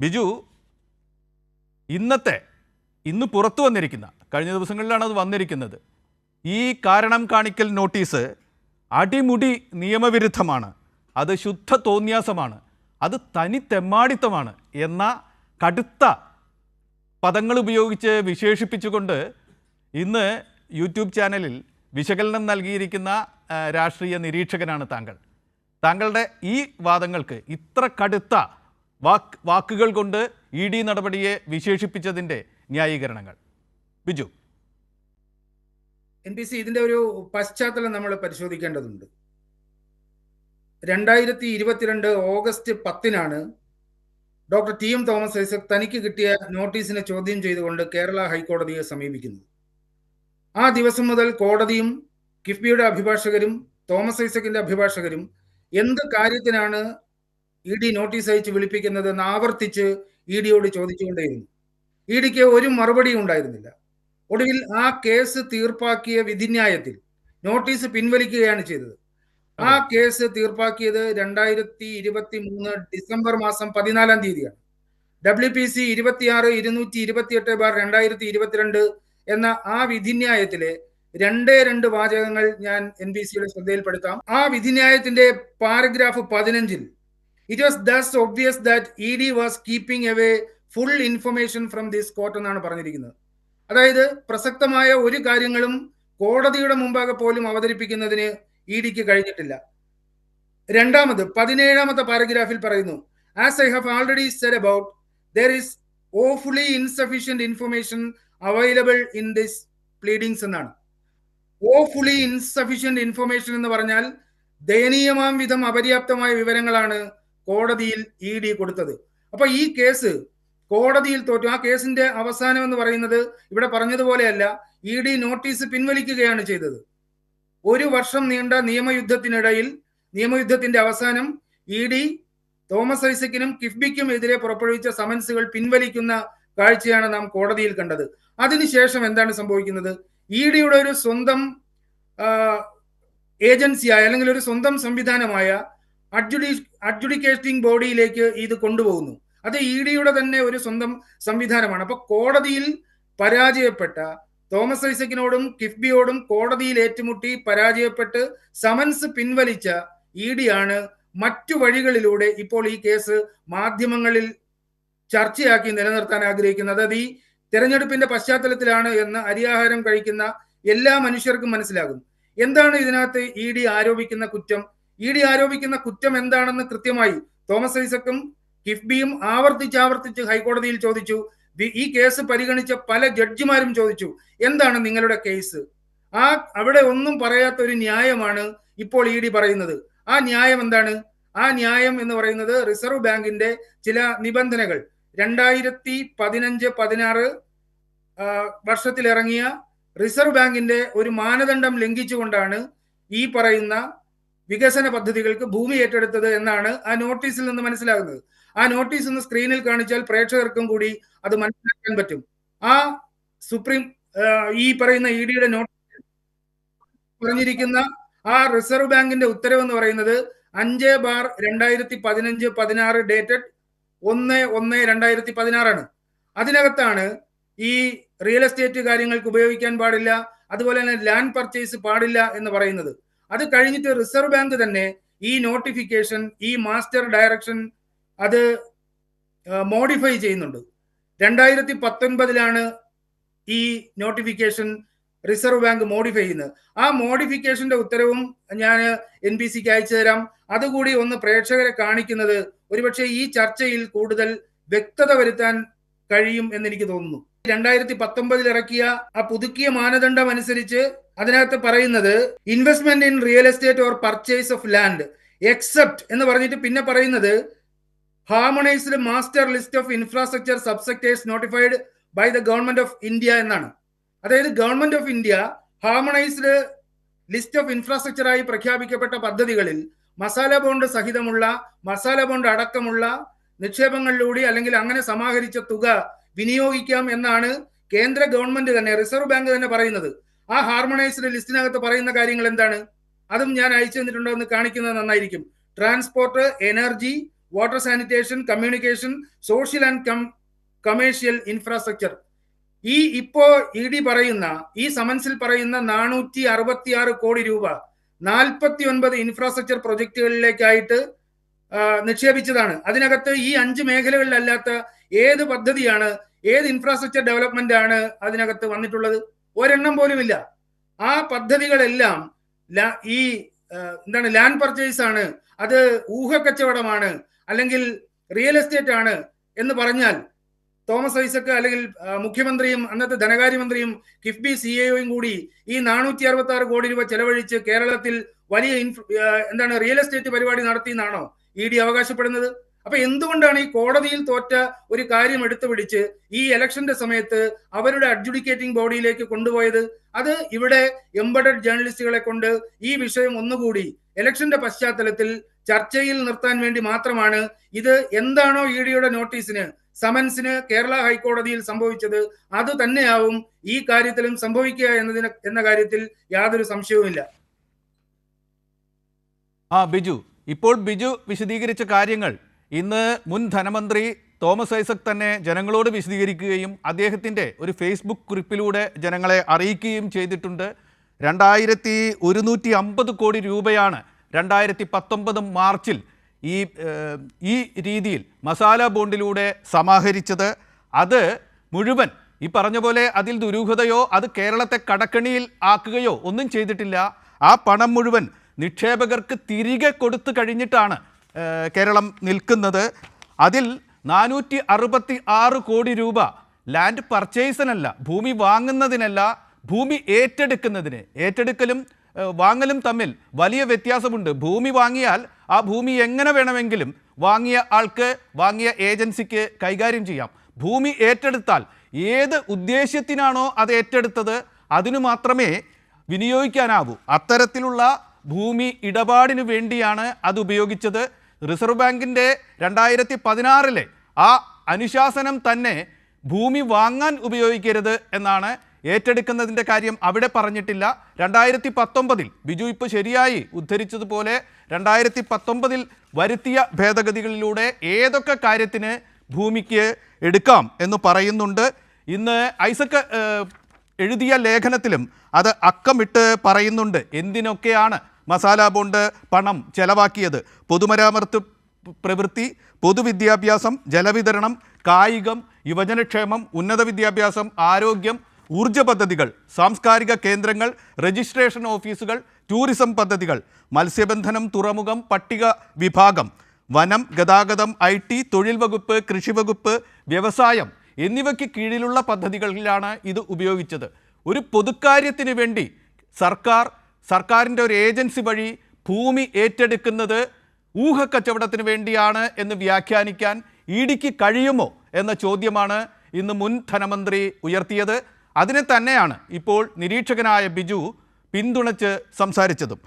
ബിജു ഇന്നത്തെ ഇന്ന് പുറത്തു വന്നിരിക്കുന്ന കഴിഞ്ഞ ദിവസങ്ങളിലാണ് അത് വന്നിരിക്കുന്നത്. ഈ കാരണം കാണിക്കൽ നോട്ടീസ് അടിമുടി നിയമവിരുദ്ധമാണ്. അത് ശുദ്ധ തോന്യാസമാണ് അത് തനി തെമ്മാടിത്തമാണ് എന്ന കടുത്ത പദങ്ങൾ ഉപയോഗിച്ച് വിശേഷിപ്പിച്ചുകൊണ്ട് ഇന്ന് യൂട്യൂബ് ചാനലിൽ വിശകലനം നൽകിയിരിക്കുന്ന രാഷ്ട്രീയ നിരീക്ഷകനാണ് താങ്കൾ. താങ്കളുടെ ഈ വാദങ്ങൾക്ക് ഇത്ര കടുത്ത വാക്ക് വാക്കുകൾ കൊണ്ട് ഇ ഡി നടപടിയെ വിശേഷിപ്പിച്ചതിന്റെ ന്യായീകരണങ്ങൾ. ബിജു. എൻ പി സി ഇതിന്റെ ഒരു പശ്ചാത്തലം നമ്മൾ പരിശോധിക്കേണ്ടതുണ്ട്. രണ്ടായിരത്തി ഇരുപത്തിരണ്ട് ഓഗസ്റ്റ് പത്തിനാണ് doctor T M Thomas Isaac തനിക്ക് കിട്ടിയ നോട്ടീസിനെ ചോദ്യം ചെയ്തുകൊണ്ട് കേരള ഹൈക്കോടതിയെ സമീപിക്കുന്നത്. ആ ദിവസം മുതൽ കോടതിയും കിഫ്ബിയുടെ അഭിഭാഷകരും തോമസ് ഐസക്കിന്റെ അഭിഭാഷകരും എന്ത് കാര്യത്തിനാണ് ഇ ഡി നോട്ടീസ് അയച്ച് വിളിപ്പിക്കുന്നതെന്ന് ആവർത്തിച്ച് ഇ ഡിയോട് ചോദിച്ചുകൊണ്ടേയിരുന്നു. ഇ ഡിക്ക് ഒരു മറുപടിയും ഉണ്ടായിരുന്നില്ല. ഒടുവിൽ ആ കേസ് തീർപ്പാക്കിയ വിധിന്യായത്തിൽ നോട്ടീസ് പിൻവലിക്കുകയാണ് ചെയ്തത്. ആ കേസ് തീർപ്പാക്കിയത് രണ്ടായിരത്തി ഇരുപത്തി മൂന്ന് ഡിസംബർ മാസം പതിനാലാം തീയതിയാണ്. ഡബ്ല്യു പി സി ഇരുപത്തിയാറ് ഇരുന്നൂറ്റി ഇരുപത്തിയെട്ട് ബാർ രണ്ടായിരത്തി ഇരുപത്തിരണ്ട് എന്ന ആ വിധിന്യായത്തിലെ രണ്ടേ രണ്ട് വാചകങ്ങൾ ഞാൻ എൻ ബി സിയുടെ ശ്രദ്ധയിൽപ്പെടുത്താം. ആ വിധിന്യായത്തിന്റെ പാരഗ്രാഫ് പതിനഞ്ചിൽ it was thus obvious that E D was keeping away full information from this court എന്നാണ് പറഞ്ഞിരിക്കുന്നത്. അതായത് പ്രസക്തമായ ഒരു കാര്യങ്ങളും കോടതിയുടെ മുമ്പാകെ പോലും അവതരിപ്പിക്കുന്നതിന് ഇ ഡിക്ക് കഴിഞ്ഞിട്ടില്ല. രണ്ടാമത് പതിനേഴാമത്തെ പാരഗ്രാഫിൽ പറയുന്നു as I have already said about there is awfully insufficient information available in this pleadings എന്നാണ്. ഓഫുള്ളി ഇൻസഫിഷ്യന്റ് ഇൻഫർമേഷൻ എന്ന് പറഞ്ഞാൽ ദയനീയമാം വിധം അപര്യാപ്തമായ വിവരങ്ങളാണ് കോടതിയിൽ ഇ ഡി കൊടുത്തത്. അപ്പൊ ഈ കേസ് കോടതിയിൽ തോറ്റു. ആ കേസിന്റെ അവസാനം എന്ന് പറയുന്നത് ഇവിടെ പറഞ്ഞതുപോലെയല്ല. ഇ ഡി നോട്ടീസ് പിൻവലിക്കുകയാണ് ചെയ്തത്. ഒരു വർഷം നീണ്ട നിയമയുദ്ധത്തിനിടയിൽ നിയമയുദ്ധത്തിന്റെ അവസാനം ഇ ഡി തോമസ് ഐസക്കിനും കിഫ്ബിക്കും എതിരെ പുറപ്പെടുവിച്ച സമൻസുകൾ പിൻവലിക്കുന്ന കാഴ്ചയാണ് നാം കോടതിയിൽ കണ്ടത്. അതിനുശേഷം എന്താണ് സംഭവിക്കുന്നത്? ഇ ഡിയുടെ ഒരു സ്വന്തം ഏജൻസിയായ അല്ലെങ്കിൽ ഒരു സ്വന്തം സംവിധാനമായ അഡ്ജുഡി അഡ്ജുഡിക്കേറ്റിംഗ് ബോഡിയിലേക്ക് ഇത് കൊണ്ടുപോകുന്നു. അത് ഇ ഡിയുടെ തന്നെ ഒരു സ്വന്തം സംവിധാനമാണ്. അപ്പൊ കോടതിയിൽ പരാജയപ്പെട്ട തോമസ് ഐസക്കിനോടും കിഫ്ബിയോടും കോടതിയിൽ ഏറ്റുമുട്ടി പരാജയപ്പെട്ട് സമൻസ് പിൻവലിച്ച ഇ ഡി ആണ് മറ്റു വഴികളിലൂടെ ഇപ്പോൾ ഈ കേസ് മാധ്യമങ്ങളിൽ ചർച്ചയാക്കി നിലനിർത്താൻ ആഗ്രഹിക്കുന്നത്. അത് ഈ തെരഞ്ഞെടുപ്പിന്റെ പശ്ചാത്തലത്തിലാണ് എന്ന് അരിയാഹാരം കഴിക്കുന്ന എല്ലാ മനുഷ്യർക്കും മനസ്സിലാകും. എന്താണ് ഇതിനകത്ത് ഇ ഡി ആരോപിക്കുന്ന കുറ്റം? ഇ ഡി ആരോപിക്കുന്ന കുറ്റം എന്താണെന്ന് കൃത്യമായി തോമസ് ഐസക്കും കിഫ്ബിയും ആവർത്തിച്ച് ആവർത്തിച്ച് ഹൈക്കോടതിയിൽ ചോദിച്ചു. ഈ കേസ് പരിഗണിച്ച പല ജഡ്ജിമാരും ചോദിച്ചു എന്താണ് നിങ്ങളുടെ കേസ്? ആ അവിടെ ഒന്നും പറയാത്ത ഒരു ന്യായമാണ് ഇപ്പോൾ ഇ ഡി പറയുന്നത്. ആ ന്യായം എന്താണ്? ആ ന്യായം എന്ന് പറയുന്നത് റിസർവ് ബാങ്കിന്റെ ചില നിബന്ധനകൾ. രണ്ടായിരത്തി പതിനഞ്ച് പതിനാറ് വർഷത്തിലിറങ്ങിയ റിസർവ് ബാങ്കിന്റെ ഒരു മാനദണ്ഡം ലംഘിച്ചുകൊണ്ടാണ് ഈ പറയുന്ന വികസന പദ്ധതികൾക്ക് ഭൂമി ഏറ്റെടുത്തത് എന്നാണ് ആ നോട്ടീസിൽ നിന്ന് മനസ്സിലാകുന്നത്. ആ നോട്ടീസ് ഒന്ന് സ്ക്രീനിൽ കാണിച്ചാൽ പ്രേക്ഷകർക്കും കൂടി അത് മനസ്സിലാക്കാൻ പറ്റും. ആ സുപ്രീം ഈ പറയുന്ന ഇ ഡിയുടെ നോട്ടീസ് പറഞ്ഞിരിക്കുന്ന ആ റിസർവ് ബാങ്കിന്റെ ഉത്തരവ് എന്ന് പറയുന്നത് അഞ്ച് ബാർ രണ്ടായിരത്തി പതിനഞ്ച് പതിനാറ് ഡേറ്റഡ് ഒന്ന് ഒന്ന് രണ്ടായിരത്തി പതിനാറാണ്. അതിനകത്താണ് ഈ റിയൽ എസ്റ്റേറ്റ് കാര്യങ്ങൾക്ക് ഉപയോഗിക്കാൻ പാടില്ല അതുപോലെ തന്നെ ലാൻഡ് പർച്ചേസ് പാടില്ല എന്ന് പറയുന്നത്. അത് കഴിഞ്ഞിട്ട് റിസർവ് ബാങ്ക് തന്നെ ഈ നോട്ടിഫിക്കേഷൻ ഈ മാസ്റ്റർ ഡയറക്ഷൻ അത് മോഡിഫൈ ചെയ്യുന്നുണ്ട്. രണ്ടായിരത്തി പത്തൊൻപതിലാണ് ഈ നോട്ടിഫിക്കേഷൻ റിസർവ് ബാങ്ക് മോഡിഫൈ ചെയ്യുന്നത്. ആ മോഡിഫിക്കേഷന്റെ ഉത്തരവും ഞാൻ എൻ ബി സിക്ക് അയച്ചു തരാം. അതുകൂടി ഒന്ന് പ്രേക്ഷകരെ കാണിക്കുന്നത് ഒരുപക്ഷെ ഈ ചർച്ചയിൽ കൂടുതൽ വ്യക്തത വരുത്താൻ കഴിയും എന്നെനിക്ക് തോന്നുന്നു. രണ്ടായിരത്തി പത്തൊമ്പതിൽ ഇറക്കിയ ആ പുതുക്കിയ മാനദണ്ഡം അനുസരിച്ച് അതിനകത്ത് പറയുന്നത് investment in real estate or purchase of land except എന്ന് പറഞ്ഞിട്ട് പിന്നെ പറയുന്നത് harmonised master list of infrastructure subsectors notified by the government of India എന്നാണ്. അതായത് government of India harmonised list of infrastructure ആയി പ്രഖ്യാപിക്കപ്പെട്ട പദ്ധതികളിൽ മസാല ബോണ്ട് സഹിതമുള്ള മസാല ബോണ്ട് അടക്കമുള്ള നിക്ഷേപങ്ങളിലൂടെ അല്ലെങ്കിൽ അങ്ങനെ സമാഹരിച്ച തുക വിനിയോഗിക്കാം എന്നാണ് കേന്ദ്ര ഗവൺമെന്റ് തന്നെ റിസർവ് ബാങ്ക് തന്നെ പറയുന്നത്. ആ ഹാർമണൈസ്ഡ് ലിസ്റ്റിനകത്ത് പറയുന്ന കാര്യങ്ങൾ എന്താണ്? അതും ഞാൻ അയച്ചു തന്നിട്ടുണ്ടോ എന്ന് കാണിക്കുന്നത് നന്നായിരിക്കും. Transport energy water sanitation communication social and commercial infrastructure. ഈ ഇപ്പോ ഇ ഡി പറയുന്ന ഈ സമൻസിൽ പറയുന്ന നാനൂറ്റി അറുപത്തി ആറ് കോടി രൂപ നാൽപ്പത്തി ഒൻപത് ഇൻഫ്രാസ്ട്രക്ചർ പ്രൊജക്ടുകളിലേക്കായിട്ട് നിക്ഷേപിച്ചതാണ്. അതിനകത്ത് ഈ അഞ്ച് മേഖലകളിലല്ലാത്ത ഏത് പദ്ധതിയാണ് ഏത് ഇൻഫ്രാസ്ട്രക്ചർ ഡെവലപ്മെന്റ് ആണ് അതിനകത്ത് വന്നിട്ടുള്ളത്? ഒരെണ്ണം പോലും ഇല്ല. ആ പദ്ധതികളെല്ലാം ഈ എന്താണ് ലാൻഡ് പർച്ചേസ് ആണ് അത് ഊഹക്കച്ചവടമാണ് അല്ലെങ്കിൽ റിയൽ എസ്റ്റേറ്റ് ആണ് എന്ന് പറഞ്ഞാൽ തോമസ് ഐസക്ക് അല്ലെങ്കിൽ മുഖ്യമന്ത്രിയും അന്നത്തെ ധനകാര്യമന്ത്രിയും കിഫ്ബി സി എയും കൂടി ഈ നാനൂറ്റി അറുപത്തി ആറ് കോടി രൂപ ചെലവഴിച്ച് കേരളത്തിൽ വലിയ എന്താണ് റിയൽ എസ്റ്റേറ്റ് പരിപാടി നടത്തി എന്നാണോ ഇ ഡി അവകാശപ്പെടുന്നത്? അപ്പൊ എന്തുകൊണ്ടാണ് ഈ കോടതിയിൽ തോറ്റ ഒരു കാര്യം എടുത്തു പിടിച്ച് ഈ ഇലക്ഷന്റെ സമയത്ത് അവരുടെ അഡ്ജുഡിക്കേറ്റിംഗ് ബോഡിയിലേക്ക് കൊണ്ടുപോയത്? അത് ഇവിടെ എംബഡഡ് ജേർണലിസ്റ്റുകളെ കൊണ്ട് ഈ വിഷയം ഒന്നുകൂടി ഇലക്ഷന്റെ പശ്ചാത്തലത്തിൽ ചർച്ചയിൽ നിർത്താൻ വേണ്ടി മാത്രമാണ് ഇത് എന്താണോ ഇ ഡിയുടെ നോട്ടീസിന് സമൻസിന് കേരള ഹൈക്കോടതിയിൽ സംഭവിച്ചത് അത് തന്നെയാവും ഈ കാര്യത്തിലും സംഭവിക്കുക എന്നതിന് എന്ന കാര്യത്തിൽ യാതൊരു സംശയവുമില്ല. ആ ബിജു. ഇപ്പോൾ ബിജു വിശദീകരിച്ച കാര്യങ്ങൾ ഇന്ന് മുൻ ധനമന്ത്രി തോമസ് ഐസക് തന്നെ ജനങ്ങളോട് വിശദീകരിക്കുകയും അദ്ദേഹത്തിന്റെ ഒരു ഫേസ്ബുക്ക് കുറിപ്പിലൂടെ ജനങ്ങളെ അറിയിക്കുകയും ചെയ്തിട്ടുണ്ട്. രണ്ടായിരത്തി ഒരുന്നൂറ്റി അമ്പത് കോടി രൂപയാണ് രണ്ടായിരത്തി പത്തൊമ്പത് മാർച്ചിൽ ഈ ഈ രീതിയിൽ മസാല ബോണ്ടിലൂടെ സമാഹരിച്ചത്. അത് മുഴുവൻ ഈ പറഞ്ഞ പോലെ അതിൽ ദുരൂഹതയോ അത് കേരളത്തെ കടക്കണിയിൽ ആക്കുകയോ ഒന്നും ചെയ്തിട്ടില്ല. ആ പണം മുഴുവൻ നിക്ഷേപകർക്ക് തിരികെ കൊടുത്തു കഴിഞ്ഞിട്ടാണ് കേരളം നിൽക്കുന്നത് അതിൽ നാനൂറ്റി അറുപത്തി ആറ് കോടി രൂപ ലാൻഡ് പർച്ചേസിനല്ല ഭൂമി വാങ്ങുന്നതിനല്ല ഭൂമി ഏറ്റെടുക്കുന്നതിന് ഏറ്റെടുക്കലും വാങ്ങലും തമ്മിൽ വലിയ വ്യത്യാസമുണ്ട്. ഭൂമി വാങ്ങിയാൽ ആ ഭൂമി എങ്ങനെ വേണമെങ്കിലും വാങ്ങിയ ആൾക്ക് വാങ്ങിയ ഏജൻസിക്ക് കൈകാര്യം ചെയ്യാം. ഭൂമി ഏറ്റെടുത്താൽ ഏത് ഉദ്ദേശ്യത്തിനാണോ അത് ഏറ്റെടുത്തത് അതിനു മാത്രമേ വിനിയോഗിക്കാനാവൂ. അത്തരത്തിലുള്ള ഭൂമി ഇടപാടിനു വേണ്ടിയാണ് അത് ഉപയോഗിച്ചത്. റിസർവ് ബാങ്കിന്റെ രണ്ടായിരത്തി പതിനാറിലെ ആ അനുശാസനം തന്നെ ഭൂമി വാങ്ങാൻ ഉപയോഗിക്കരുത് എന്നാണ് ഏറ്റെടുക്കുന്നതിന്റെ കാര്യം അവിടെ പറഞ്ഞിട്ടില്ല. രണ്ടായിരത്തി പത്തൊമ്പതിൽ ബിജു ഇപ്പോൾ ശരിയായി ഉദ്ധരിച്ചതുപോലെ രണ്ടായിരത്തി പത്തൊമ്പതിൽ വരുത്തിയ ഭേദഗതികളിലൂടെ ഏതൊക്കെ കാര്യത്തിന് ഭൂമിക്ക് എടുക്കാം എന്ന് പറയുന്നുണ്ട്. ഇന്ന് ഐസക്ക് ഏഹ്, എഴുതിയ ലേഖനത്തിലും അത് അക്കമിട്ട് പറയുന്നുണ്ട്. എന്തിനൊക്കെയാണ് മസാല ബോണ്ട് പണം ചെലവാക്കിയത്? പൊതുമരാമത്ത് പ്രവൃത്തി പൊതുവിദ്യാഭ്യാസം ജലവിതരണം കായികം യുവജനക്ഷേമം ഉന്നത വിദ്യാഭ്യാസം ആരോഗ്യം ഊർജ പദ്ധതികൾ സാംസ്കാരിക കേന്ദ്രങ്ങൾ രജിസ്ട്രേഷൻ ഓഫീസുകൾ ടൂറിസം പദ്ധതികൾ മത്സ്യബന്ധനം തുറമുഖം പട്ടിക വിഭാഗം വനം ഗതാഗതം ഐ ടി തൊഴിൽ വകുപ്പ് കൃഷി വകുപ്പ് വ്യവസായം എന്നിവയ്ക്ക് കീഴിലുള്ള പദ്ധതികളിലാണ് ഇത് ഉപയോഗിച്ചത്. ഒരു പൊതുക്കാര്യത്തിന് വേണ്ടി സർക്കാർ സർക്കാരിന്റെ ഒരു ഏജൻസി വഴി ഭൂമി ഏറ്റെടുക്കുന്നത് ഊഹക്കച്ചവടത്തിന് വേണ്ടിയാണ് എന്ന് വ്യാഖ്യാനിക്കാൻ ഇ ഡിക്ക് കഴിയുമോ എന്ന ചോദ്യമാണ് ഇന്ന് മുൻ ധനമന്ത്രി ഉയർത്തിയത്. അതിനെ തന്നെയാണ് ഇപ്പോൾ നിരീക്ഷകനായ ബിജു പിന്തുണച്ച് സംസാരിച്ചതും.